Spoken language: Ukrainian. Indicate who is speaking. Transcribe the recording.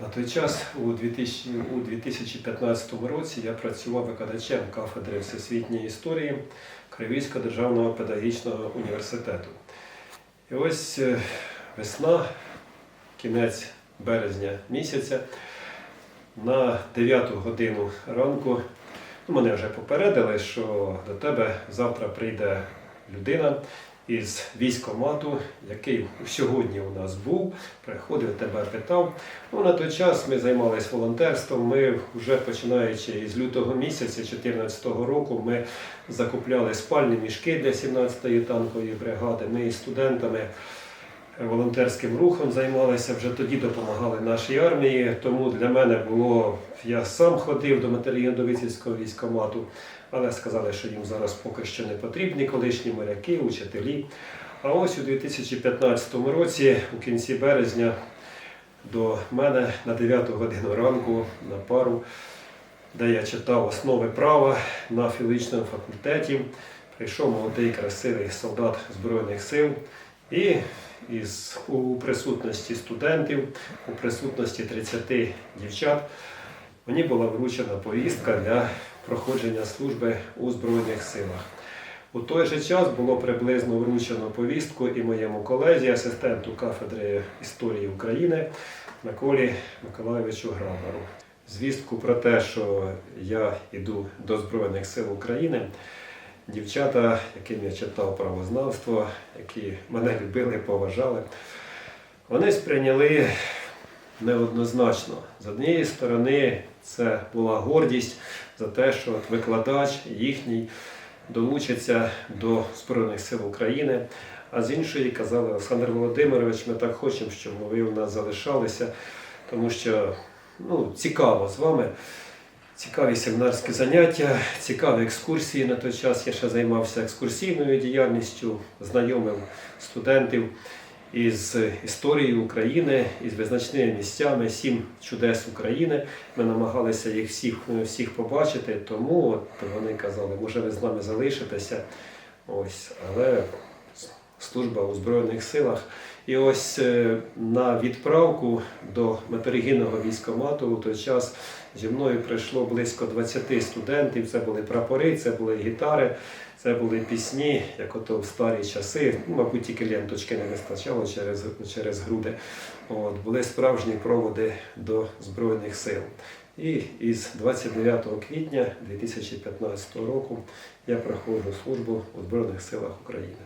Speaker 1: На той час, у 2000 у 2015 році, я працював викладачем кафедри всесвітньої історії Кривійського державного педагогічного університету. І ось е, весна, кінець березня місяця, на 9 годину ранку ну, мене вже попередили, що до тебе завтра прийде людина із військомату, який сьогодні у нас був, приходив, тебе питав. Ну, на той час ми займалися волонтерством. Ми вже починаючи із лютого місяця 2014 року, ми закупляли спальні мішки для 17-ї танкової бригади. Ми із студентами волонтерським рухом займалися, вже тоді допомагали нашій армії. Тому для мене було, я сам ходив до матеріально-довицівського військомату, але сказали, що їм зараз поки що не потрібні колишні моряки, учителі. А ось у 2015 році, у кінці березня, до мене на 9 годину ранку на пару, де я читав основи права на філологічному факультеті, прийшов молодий красивий солдат Збройних сил і із, у присутності студентів, у присутності 30 дівчат, мені була вручена повістка для проходження служби у Збройних силах. У той же час було приблизно вручено повістку і моєму колезі, асистенту кафедри історії України Миколі Миколайовичу Грабару. Звістку про те, що я йду до Збройних сил України, дівчата, яким я читав правознавство, які мене любили, поважали, вони сприйняли неоднозначно. З однієї сторони, це була гордість за те, що викладач їхній долучиться до Збройних сил України. А з іншої казали, Олександр Володимирович, ми так хочемо, щоб ви у нас залишалися, тому що ну, цікаво з вами. Цікаві семінарські заняття, цікаві екскурсії на той час. Я ще займався екскурсійною діяльністю, знайомив студентів із історією України, із визначними місцями, сім чудес України. Ми намагалися їх всіх, всіх побачити, тому от вони казали, може ви з нами залишитеся. Ось, але служба у Збройних силах. І ось е, на відправку до металургійного військомату у той час зі мною прийшло близько 20 студентів. Це були прапори, це були гітари, це були пісні, як ото в старі часи. Ну, мабуть, тільки ленточки не вистачало через, через груди. От, були справжні проводи до Збройних сил. І із 29 квітня 2015 року я проходжу службу у Збройних силах України.